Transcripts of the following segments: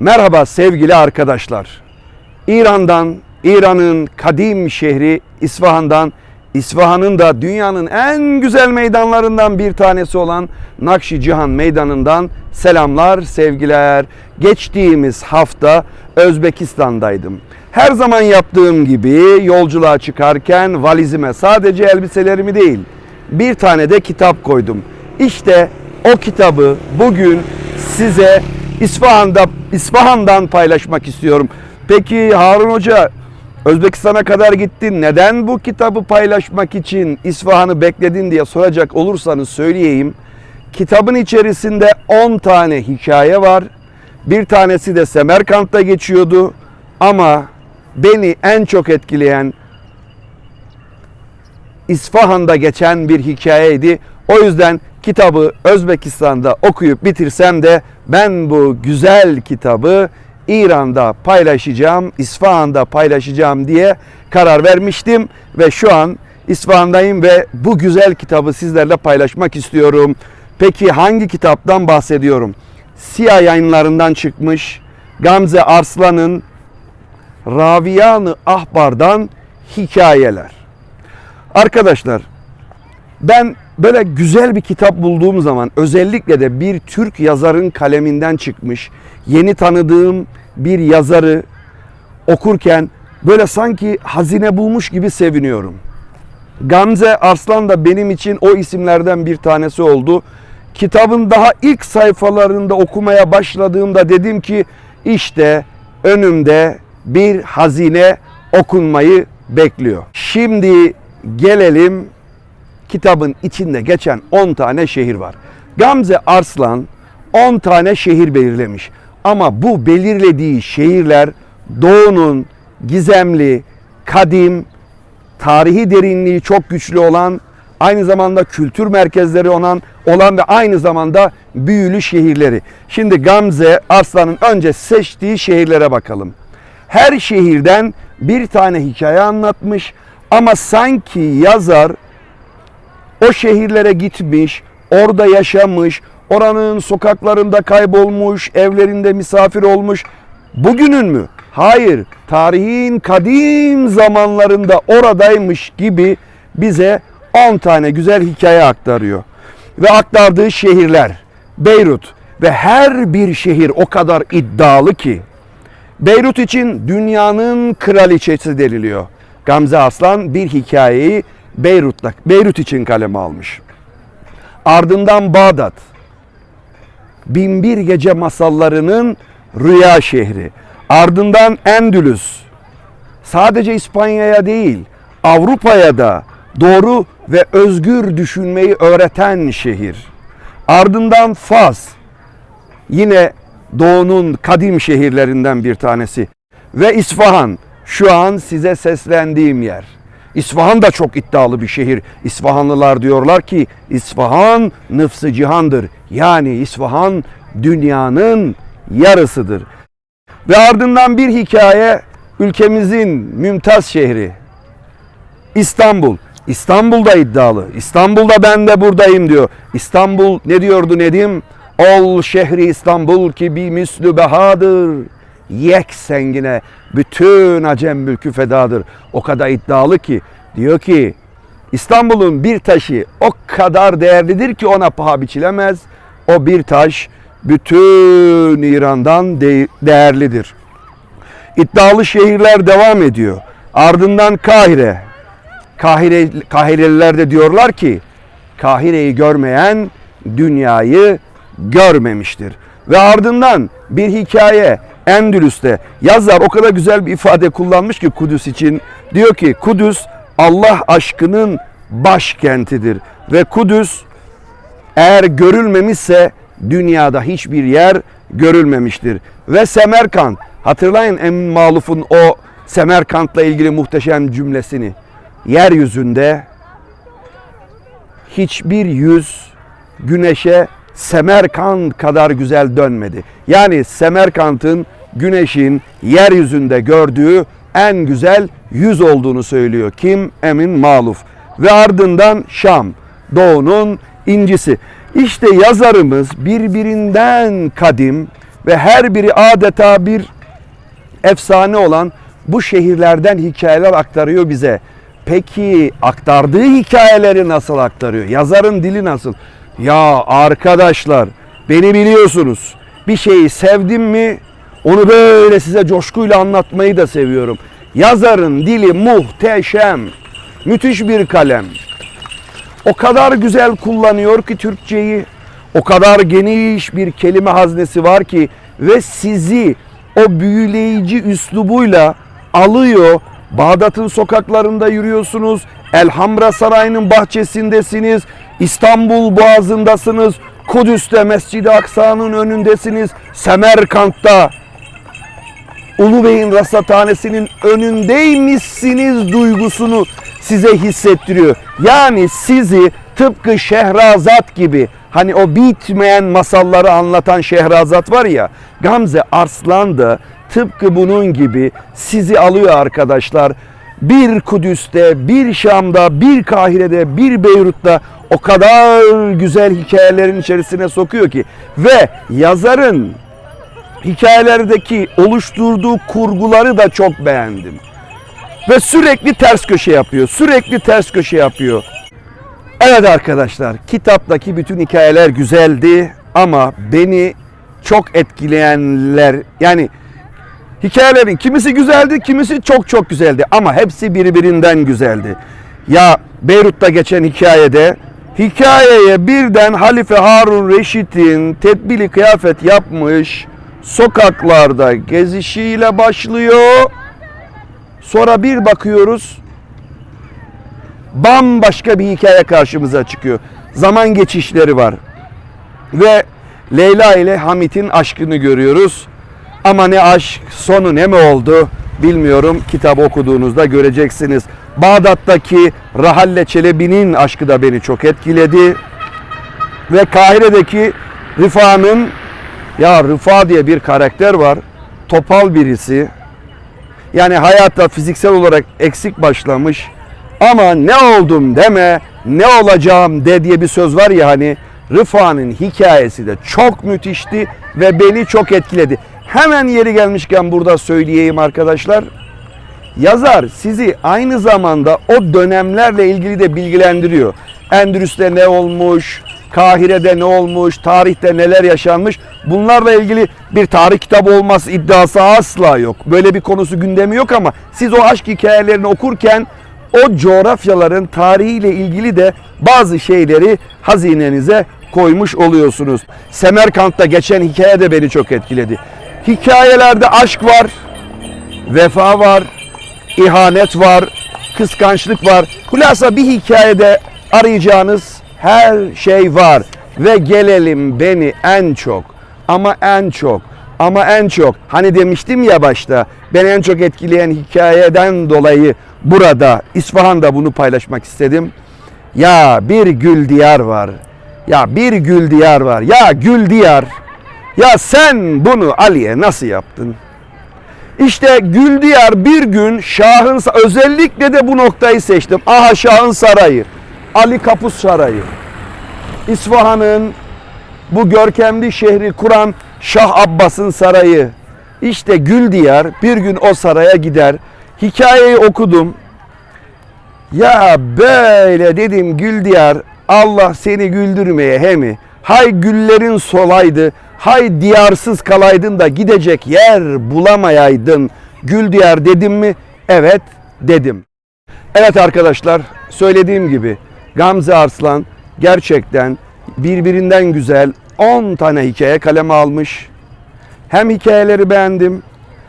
Merhaba sevgili arkadaşlar. İran'dan, İran'ın kadim şehri İsfahan'dan, İsfahan'ın da dünyanın en güzel meydanlarından bir tanesi olan Nakşi Cihan Meydanı'ndan selamlar, sevgiler. Geçtiğimiz hafta Özbekistan'daydım. Her zaman yaptığım gibi yolculuğa çıkarken valizime sadece elbiselerimi değil, bir tane de kitap koydum. İşte o kitabı bugün size İsfahan'da İsfahan'dan paylaşmak istiyorum. Peki Harun Hoca Özbekistan'a kadar gittin. Neden bu kitabı paylaşmak için İsfahan'ı bekledin diye soracak olursanız söyleyeyim. Kitabın içerisinde 10 tane hikaye var. Bir tanesi de Semerkant'ta geçiyordu. Ama beni en çok etkileyen İsfahan'da geçen bir hikayeydi. O yüzden kitabı Özbekistan'da okuyup bitirsem de ben bu güzel kitabı İran'da paylaşacağım, İsfahan'da paylaşacağım diye karar vermiştim ve şu an İsfahan'dayım ve bu güzel kitabı sizlerle paylaşmak istiyorum. Peki hangi kitaptan bahsediyorum? Siyah yayınlarından çıkmış Gamze Arslan'ın Raviyanı Ahbar'dan hikayeler. Arkadaşlar ben böyle güzel bir kitap bulduğum zaman özellikle de bir Türk yazarın kaleminden çıkmış yeni tanıdığım bir yazarı okurken böyle sanki hazine bulmuş gibi seviniyorum. Gamze Arslan da benim için o isimlerden bir tanesi oldu. Kitabın daha ilk sayfalarında okumaya başladığımda dedim ki işte önümde bir hazine okunmayı bekliyor. Şimdi gelelim kitabın içinde geçen 10 tane şehir var. Gamze Arslan 10 tane şehir belirlemiş. Ama bu belirlediği şehirler doğunun gizemli, kadim, tarihi derinliği çok güçlü olan, aynı zamanda kültür merkezleri olan, olan ve aynı zamanda büyülü şehirleri. Şimdi Gamze Arslan'ın önce seçtiği şehirlere bakalım. Her şehirden bir tane hikaye anlatmış ama sanki yazar o şehirlere gitmiş, orada yaşamış, oranın sokaklarında kaybolmuş, evlerinde misafir olmuş. Bugünün mü? Hayır, tarihin kadim zamanlarında oradaymış gibi bize 10 tane güzel hikaye aktarıyor. Ve aktardığı şehirler Beyrut ve her bir şehir o kadar iddialı ki Beyrut için dünyanın kraliçesi deniliyor. Gamze Aslan bir hikayeyi Beyrut'ta, Beyrut için kaleme almış. Ardından Bağdat. Binbir Gece masallarının rüya şehri. Ardından Endülüs. Sadece İspanya'ya değil, Avrupa'ya da doğru ve özgür düşünmeyi öğreten şehir. Ardından Fas. Yine doğunun kadim şehirlerinden bir tanesi. Ve İsfahan şu an size seslendiğim yer. İsfahan da çok iddialı bir şehir. İsfahanlılar diyorlar ki İsfahan nıfsı cihandır. Yani İsfahan dünyanın yarısıdır. Ve ardından bir hikaye ülkemizin mümtaz şehri İstanbul. İstanbul'da iddialı. İstanbul'da ben de buradayım diyor. İstanbul ne diyordu Nedim? Ol şehri İstanbul ki bir müslü behadır. Yek sengine bütün acem mülkü fedadır. O kadar iddialı ki diyor ki İstanbul'un bir taşı o kadar değerlidir ki ona paha biçilemez. O bir taş bütün İran'dan de- değerlidir. İddialı şehirler devam ediyor. Ardından Kahire. Kahire Kahireliler de diyorlar ki Kahire'yi görmeyen dünyayı görmemiştir. Ve ardından bir hikaye Endülüs'te yazar o kadar güzel bir ifade kullanmış ki Kudüs için. Diyor ki Kudüs Allah aşkının başkentidir ve Kudüs eğer görülmemişse dünyada hiçbir yer görülmemiştir. Ve Semerkant hatırlayın Emin Maluf'un o Semerkant'la ilgili muhteşem cümlesini. Yeryüzünde hiçbir yüz güneşe Semerkant kadar güzel dönmedi. Yani Semerkant'ın güneşin yeryüzünde gördüğü en güzel yüz olduğunu söylüyor. Kim? Emin Maluf. Ve ardından Şam, doğunun incisi. İşte yazarımız birbirinden kadim ve her biri adeta bir efsane olan bu şehirlerden hikayeler aktarıyor bize. Peki aktardığı hikayeleri nasıl aktarıyor? Yazarın dili nasıl? Ya arkadaşlar beni biliyorsunuz. Bir şeyi sevdim mi onu böyle size coşkuyla anlatmayı da seviyorum. Yazarın dili muhteşem. Müthiş bir kalem. O kadar güzel kullanıyor ki Türkçeyi. O kadar geniş bir kelime haznesi var ki ve sizi o büyüleyici üslubuyla alıyor. Bağdat'ın sokaklarında yürüyorsunuz. Elhamra Sarayı'nın bahçesindesiniz. İstanbul Boğazı'ndasınız. Kudüs'te Mescid-i Aksa'nın önündesiniz. Semerkant'ta Ulu Bey'in rasathanesinin önündeymişsiniz duygusunu size hissettiriyor. Yani sizi tıpkı Şehrazat gibi hani o bitmeyen masalları anlatan Şehrazat var ya Gamze Arslan da tıpkı bunun gibi sizi alıyor arkadaşlar. Bir Kudüs'te, bir Şam'da, bir Kahire'de, bir Beyrut'ta o kadar güzel hikayelerin içerisine sokuyor ki ve yazarın hikayelerdeki oluşturduğu kurguları da çok beğendim. Ve sürekli ters köşe yapıyor. Sürekli ters köşe yapıyor. Evet arkadaşlar, kitaptaki bütün hikayeler güzeldi ama beni çok etkileyenler yani hikayelerin kimisi güzeldi, kimisi çok çok güzeldi ama hepsi birbirinden güzeldi. Ya Beyrut'ta geçen hikayede hikayeye birden Halife Harun Reşit'in tedbili kıyafet yapmış sokaklarda gezişiyle başlıyor. Sonra bir bakıyoruz bambaşka bir hikaye karşımıza çıkıyor. Zaman geçişleri var. Ve Leyla ile Hamit'in aşkını görüyoruz. Ama ne aşk, sonu ne mi oldu bilmiyorum. Kitabı okuduğunuzda göreceksiniz. Bağdat'taki Rahalle Çelebi'nin aşkı da beni çok etkiledi. Ve Kahire'deki Rifa'nın ya Rıfa diye bir karakter var. Topal birisi. Yani hayatta fiziksel olarak eksik başlamış. Ama ne oldum deme, ne olacağım de diye bir söz var ya hani. Rıfa'nın hikayesi de çok müthişti ve beni çok etkiledi. Hemen yeri gelmişken burada söyleyeyim arkadaşlar. Yazar sizi aynı zamanda o dönemlerle ilgili de bilgilendiriyor. Endülüs'te ne olmuş, Kahire'de ne olmuş, tarihte neler yaşanmış. Bunlarla ilgili bir tarih kitabı olması iddiası asla yok. Böyle bir konusu gündemi yok ama siz o aşk hikayelerini okurken o coğrafyaların tarihiyle ilgili de bazı şeyleri hazinenize koymuş oluyorsunuz. Semerkant'ta geçen hikaye de beni çok etkiledi. Hikayelerde aşk var, vefa var, ihanet var, kıskançlık var. Hulasa bir hikayede arayacağınız her şey var. Ve gelelim beni en çok ama en çok ama en çok hani demiştim ya başta beni en çok etkileyen hikayeden dolayı burada İsfahan'da bunu paylaşmak istedim. Ya bir gül diyar var. Ya bir gül diyar var. Ya gül diyar. Ya sen bunu Ali'ye nasıl yaptın? İşte Güldiyar bir gün Şah'ın özellikle de bu noktayı seçtim. Aha Şah'ın sarayı. Ali Kapus Sarayı. İsfahan'ın bu görkemli şehri kuran Şah Abbas'ın sarayı. İşte Güldiyar bir gün o saraya gider. Hikayeyi okudum. Ya böyle dedim Güldiyar Allah seni güldürmeye he mi? Hay güllerin solaydı. Hay diyarsız kalaydın da gidecek yer bulamayaydın. Gül diyar dedim mi? Evet dedim. Evet arkadaşlar söylediğim gibi Gamze Arslan gerçekten birbirinden güzel 10 tane hikaye kaleme almış. Hem hikayeleri beğendim,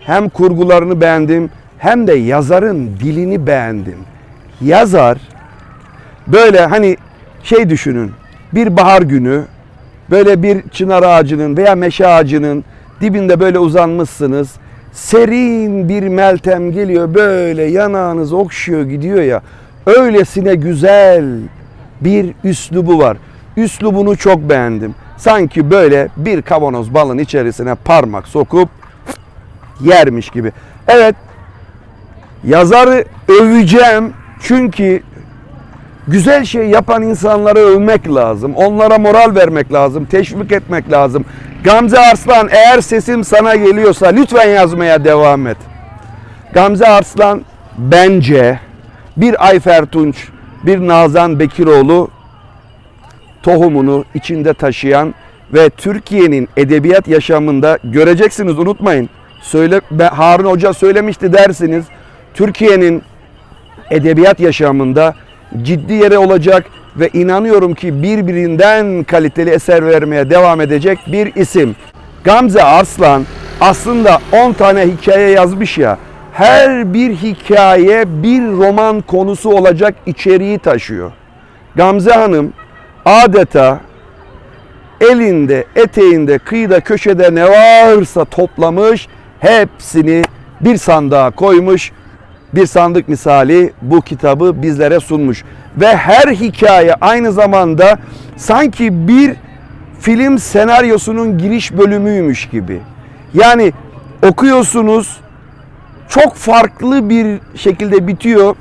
hem kurgularını beğendim, hem de yazarın dilini beğendim. Yazar böyle hani şey düşünün. Bir bahar günü böyle bir çınar ağacının veya meşe ağacının dibinde böyle uzanmışsınız. Serin bir meltem geliyor böyle yanağınız okşuyor gidiyor ya. Öylesine güzel bir üslubu var. Üslubunu çok beğendim. Sanki böyle bir kavanoz balın içerisine parmak sokup yermiş gibi. Evet yazarı öveceğim çünkü güzel şey yapan insanları övmek lazım. Onlara moral vermek lazım, teşvik etmek lazım. Gamze Arslan eğer sesim sana geliyorsa lütfen yazmaya devam et. Gamze Arslan bence bir Ayfer Tunç, bir Nazan Bekiroğlu tohumunu içinde taşıyan ve Türkiye'nin edebiyat yaşamında göreceksiniz unutmayın. Söyle Harun Hoca söylemişti dersiniz. Türkiye'nin edebiyat yaşamında ciddi yere olacak ve inanıyorum ki birbirinden kaliteli eser vermeye devam edecek bir isim. Gamze Arslan aslında 10 tane hikaye yazmış ya. Her bir hikaye bir roman konusu olacak içeriği taşıyor. Gamze Hanım adeta elinde, eteğinde, kıyıda, köşede ne varsa toplamış, hepsini bir sandığa koymuş. Bir sandık misali bu kitabı bizlere sunmuş. Ve her hikaye aynı zamanda sanki bir film senaryosunun giriş bölümüymüş gibi. Yani okuyorsunuz çok farklı bir şekilde bitiyor.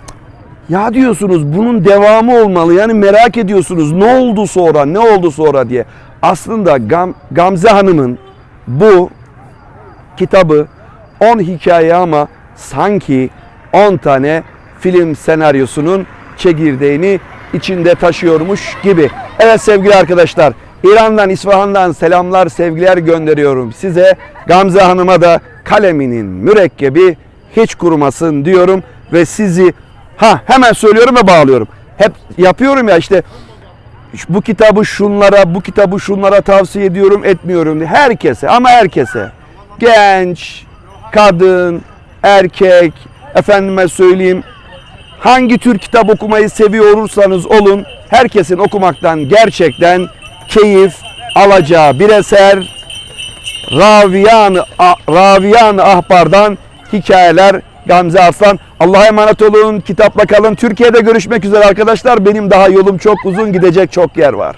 Ya diyorsunuz bunun devamı olmalı. Yani merak ediyorsunuz ne oldu sonra, ne oldu sonra diye. Aslında Gam- Gamze Hanım'ın bu kitabı 10 hikaye ama sanki 10 tane film senaryosunun çekirdeğini içinde taşıyormuş gibi. Evet sevgili arkadaşlar, İran'dan, İsfahan'dan selamlar, sevgiler gönderiyorum size. Gamze Hanım'a da kaleminin mürekkebi hiç kurumasın diyorum ve sizi ha hemen söylüyorum ve bağlıyorum. Hep yapıyorum ya işte bu kitabı şunlara, bu kitabı şunlara tavsiye ediyorum, etmiyorum. Herkese ama herkese. Genç, kadın, erkek, efendime söyleyeyim hangi tür kitap okumayı seviyorsanız olun herkesin okumaktan gerçekten keyif alacağı bir eser. Raviyan Raviyan Ahbar'dan hikayeler Gamze Arslan. Allah'a emanet olun. Kitapla kalın. Türkiye'de görüşmek üzere arkadaşlar. Benim daha yolum çok uzun. Gidecek çok yer var.